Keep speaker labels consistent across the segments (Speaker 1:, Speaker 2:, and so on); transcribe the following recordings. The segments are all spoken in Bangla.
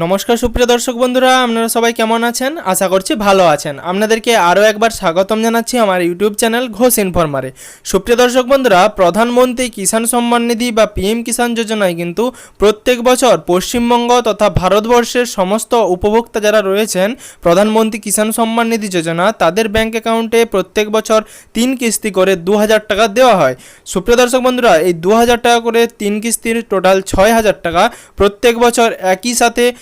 Speaker 1: নমস্কার, সুপ্রিয় দর্শক বন্ধুরা, আপনারা সবাই কেমন আছেন? আশা করছি ভালো আছেন। আপনাদেরকে আরও একবার স্বাগতম জানাচ্ছি আমার ইউটিউব চ্যানেল ঘোষ ইনফরমারে। সুপ্রিয় দর্শক বন্ধুরা, প্রধানমন্ত্রী কিষাণ সম্মান নিধি বা পিএম কিষাণ যোজনায় কিন্তু প্রত্যেক বছর পশ্চিমবঙ্গ তথা ভারতবর্ষের সমস্ত উপভোক্তা যারা রয়েছেন, প্রধানমন্ত্রী কিষাণ সম্মান নিধি যোজনা, তাদের ব্যাংক অ্যাকাউন্টে প্রত্যেক বছর তিন কিস্তি করে দু হাজার টাকা দেওয়া হয়। সুপ্রিয় দর্শক বন্ধুরা, এই দু হাজার টাকা করে তিন কিস্তির টোটাল ছয় হাজার টাকা প্রত্যেক বছর একই সাথে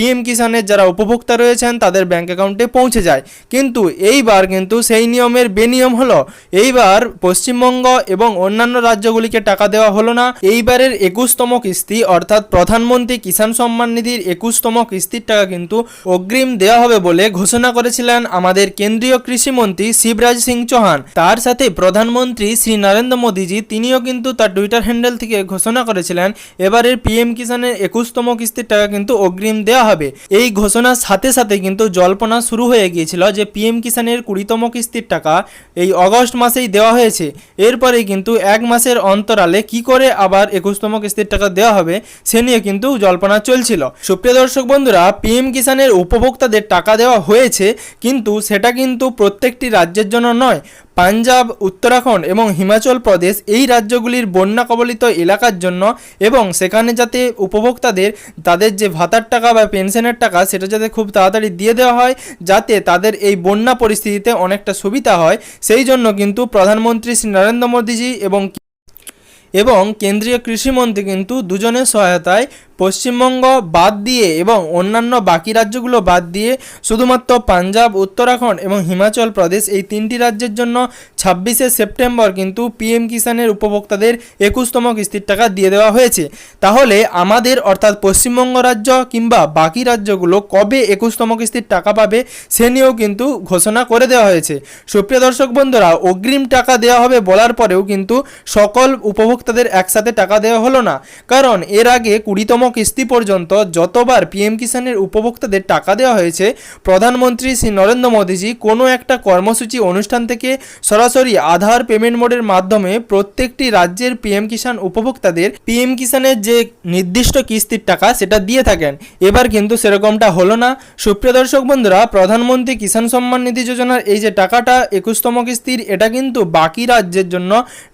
Speaker 1: পিএম কিষানের যারা উপভোক্তা রয়েছেন, তাদের ব্যাঙ্ক অ্যাকাউন্টে পৌঁছে যায়। কিন্তু এইবার কিন্তু সেই নিয়মের বেনিয়ম হলো, এইবার পশ্চিমবঙ্গ এবং অন্যান্য রাজ্যগুলিকে টাকা দেওয়া হলো না। এইবারের একুশতম কিস্তি, অর্থাৎ প্রধানমন্ত্রী কিষাণ সম্মান নিধির একুশতম কিস্তির টাকা কিন্তু অগ্রিম দেওয়া হবে বলে ঘোষণা করেছিলেন আমাদের কেন্দ্রীয় কৃষিমন্ত্রী শিবরাজ সিং চৌহান। তার সাথে প্রধানমন্ত্রী শ্রী নরেন্দ্র মোদীজি, তিনিও কিন্তু তার টুইটার হ্যান্ডেল থেকে ঘোষণা করেছিলেন, এবারের পিএম কিষানের একুশতম কিস্তির টাকা কিন্তু অগ্রিম দেওয়া হবে। এই ঘোষণার সাথে সাথে কিন্তু জল্পনা শুরু হয়ে গিয়েছিল যে পিএম কিষানের কুড়িতম কিস্তির টাকা এই অগস্ট মাসেই দেওয়া হয়েছে। এরপরে কিন্তু এক মাসের অন্তরালে কি করে আবার একুশতম কিস্তির টাকা দেওয়া হবে, সে নিয়ে কিন্তু জল্পনা চলছিল। সুপ্রিয় দর্শক বন্ধুরা, পিএম কিষানের উপভোক্তাদের টাকা দেওয়া হয়েছে, কিন্তু সেটা কিন্তু প্রত্যেকটি রাজ্যের জন্য নয় পাঞ্জাব, উত্তরাখণ্ড এবং হিমাচল প্রদেশ এই রাজ্যগুলির বন্যা কবলিত এলাকার জন্য এবং সেখানে যাতে উপভোক্তাদের তাদের যে ভাতার টাকা বা পেনশনের টাকা সেটা যাতে খুব তাড়াতাড়ি দিয়ে দেওয়া হয়, যাতে তাদের এই বন্যা পরিস্থিতিতে অনেকটা সুবিধা হয়, সেই জন্য কিন্তু প্রধানমন্ত্রী শ্রী নরেন্দ্র মোদীজি এবং এবং কেন্দ্রীয় কৃষিমন্ত্রী কিন্তু দুজনের সহায়তায় পশ্চিমবঙ্গ বাদ দিয়ে এবং অন্যান্য বাকি রাজ্যগুলো বাদ দিয়ে শুধুমাত্র পাঞ্জাব, উত্তরাখণ্ড এবং হিমাচল প্রদেশ এই তিনটি রাজ্যের জন্য ছাব্বিশে সেপ্টেম্বর কিন্তু পিএম কিষানের উপভোক্তাদের একুশতম কিস্তির টাকা দিয়ে দেওয়া হয়েছে। তাহলে আমাদের অর্থাৎ পশ্চিমবঙ্গ রাজ্য কিংবা বাকি রাজ্যগুলো কবে একুশতম কিস্তির টাকা পাবে সে নিয়েও কিন্তু ঘোষণা করে দেওয়া হয়েছে। সুপ্রিয় দর্শক বন্ধুরা, অগ্রিম টাকা দেওয়া হবে বলার পরেও কিন্তু সকল উপভোক্তাদের একসাথে টাকা দেওয়া হলো না। কারণ এর আগে কুড়িতম কিস্তি পর্যন্ত যতবার পিএম কিষানের উপভোক্তাদের টাকা দেওয়া হয়েছে, প্রধানমন্ত্রী শ্রী নরেন্দ্র মোদীজি কোনো একটা কর্মসূচি অনুষ্ঠান থেকে সরাসরি আধার পেমেন্ট মোডের মাধ্যমে প্রত্যেকটি রাজ্যের পিএম কিষাণ উপভোক্তাদের পিএম কিষানের যে নির্দিষ্ট কিস্তির টাকা সেটা দিয়ে থাকেন। এবার কিন্তু সেরকমটা হলো না। সুপ্রিয় দর্শক বন্ধুরা, প্রধানমন্ত্রী কিষাণ সম্মান নিধি যোজনার এই যে টাকাটা, একুশতম কিস্তির, এটা কিন্তু বাকি রাজ্যের জন্য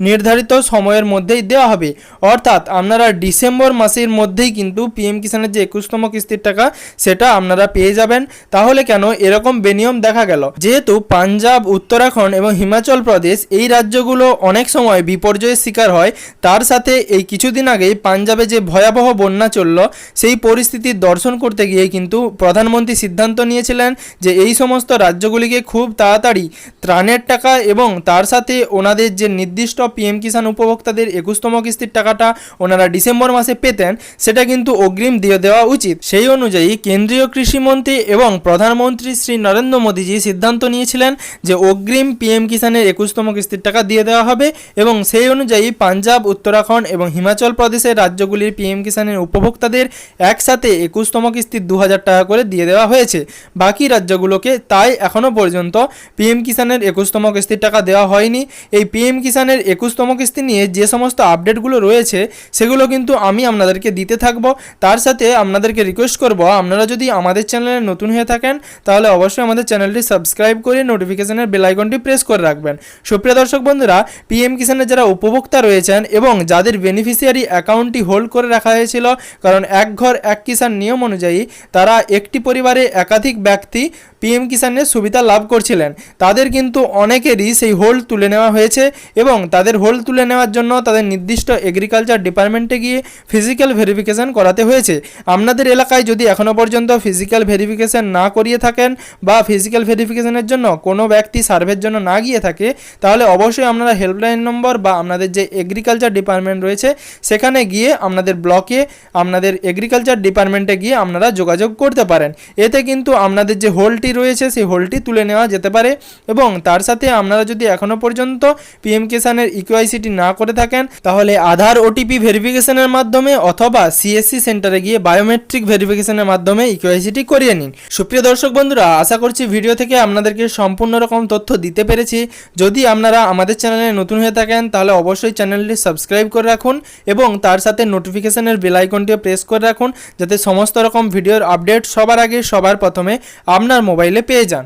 Speaker 1: নির্ধারিত সময়ের মধ্যেই দেওয়া হবে। অর্থাৎ আপনারা ডিসেম্বর মাসের মধ্যেই কিন্তু পিএম কিষানের যে একুশতম কিস্তির টাকা, সেটা আপনারা পেয়ে যাবেন। তাহলে কেন এরকম বেনিয়ম দেখা গেল? যেহেতু পাঞ্জাব, উত্তরাখণ্ড এবং হিমাচল প্রদেশ এই রাজ্যগুলো অনেক সময় বিপর্যয়ের শিকার হয়, তার সাথে এই কিছুদিন আগেই পাঞ্জাবে যে ভয়াবহ বন্যা চলল, সেই পরিস্থিতির দর্শন করতে গিয়ে কিন্তু প্রধানমন্ত্রী সিদ্ধান্ত নিয়েছিলেন যে এই সমস্ত রাজ্যগুলিকে খুব তাড়াতাড়ি ত্রাণের টাকা এবং তার সাথে ওনাদের যে নির্দিষ্ট পিএম কিষাণ উপভোক্তাদের একুশতম কিস্তির টাকাটা ওনারা ডিসেম্বর মাসে পেতেন, সেটা কিন্তু অগ্রিম দিয়ে দেওয়া উচিত। সেই অনুযায়ী কেন্দ্রীয় কৃষিমন্ত্রী এবং প্রধানমন্ত্রী শ্রী নরেন্দ্র মোদীজি সিদ্ধান্ত নিয়েছিলেন যে অগ্রিম পিএম কিষানের একুশতম কিস্তির টাকা দিয়ে দেওয়া হবে এবং সেই অনুযায়ী পাঞ্জাব, উত্তরাখণ্ড এবং হিমাচল প্রদেশের রাজ্যগুলির পিএম কিষানের উপভোক্তাদের একসাথে একুশতম কিস্তির দু হাজার টাকা করে দিয়ে দেওয়া হয়েছে। বাকি রাজ্যগুলোকে তাই এখনও পর্যন্ত পিএম কিষানের একুশতম কিস্তির টাকা দেওয়া হয়নি। এই পিএম কিষানের একুশতম কিস্তি নিয়ে যে সমস্ত আপডেটগুলো রয়েছে, সেগুলো কিন্তু আমি আপনাদেরকে দিতে থাকব। তার সাথে আপনাদেরকে রিকোয়েস্ট করব, আপনারা যদি আমাদের চ্যানেলে নতুন হয়ে থাকেন, তাহলে অবশ্যই আমাদের চ্যানেলটি সাবস্ক্রাইব করে নোটিফিকেশনের বেলাইকনটি প্রেস করে রাখবেন। সুপ্রিয় দর্শক বন্ধুরা পিএম কিষানের যারা উপভোক্তা রয়েছেন এবং যাদের বেনিফিশিয়ারি অ্যাকাউন্টটি হোল্ড করে রাখা হয়েছিল, কারণ এক ঘর, এক কিষান নিয়ম অনুযায়ী তারা একটি পরিবারে একাধিক ব্যক্তি পিএম কিষানের সুবিধা লাভ করছিলেন। তাদের কিন্তু অনেকেরই সেই হোল্ড তুলে নেওয়া হয়েছে এবং তাদের হোল্ড তুলে নেওয়ার জন্য তাদের নির্দিষ্ট এগ্রিকালচার ডিপার্টমেন্টে গিয়ে ফিজিক্যাল ভেরিফিকেশন করাতে হয়েছে। আপনাদের এলাকায় যদি এখনও পর্যন্ত ফিজিক্যাল ভেরিফিকেশান না করিয়ে থাকেন বা ফিজিক্যাল ভেরিফিকেশনের জন্য কোনো ব্যক্তি সার্ভের জন্য না গিয়ে থাকে, তাহলে অবশ্যই আপনারা হেল্পলাইন নম্বর বা আপনাদের যে এগ্রিকালচার ডিপার্টমেন্ট রয়েছে, সেখানে গিয়ে আপনাদের ব্লকে আপনাদের এগ্রিকালচার ডিপার্টমেন্টে গিয়ে আপনারা যোগাযোগ করতে পারেন। এতে কিন্তু আপনাদের যে হোল্ডটি হোলটি রয়েছে, সেই হোলটি তুলে নেওয়া যেতে পারে। এবং তার সাথে আপনারা যদি এখনও পর্যন্ত পিএম কিষানের ইকুআইসিটি না করে থাকেন, তাহলে আধার ওটিপি ভেরিফিকেশনের মাধ্যমে অথবা সিএসসি সেন্টারে গিয়ে বায়োমেট্রিক ভেরিফিকেশনের মাধ্যমে ইকুআইসিটি করিয়ে নিন। সুপ্রিয় দর্শক বন্ধুরা, আশা করছি ভিডিও থেকে আপনাদেরকে সম্পূর্ণ রকম তথ্য দিতে পেরেছি। যদি আপনারা আমাদের চ্যানেলে নতুন হয়ে থাকেন, তাহলে অবশ্যই চ্যানেলটি সাবস্ক্রাইব করে রাখুন এবং তার সাথে নোটিফিকেশনের বেল আইকনটিও প্রেস করে রাখুন, যাতে সমস্ত রকম ভিডিওর আপডেট সবার আগে, সবার প্রথমে আপনার মোবাইলে পেয়ে যান।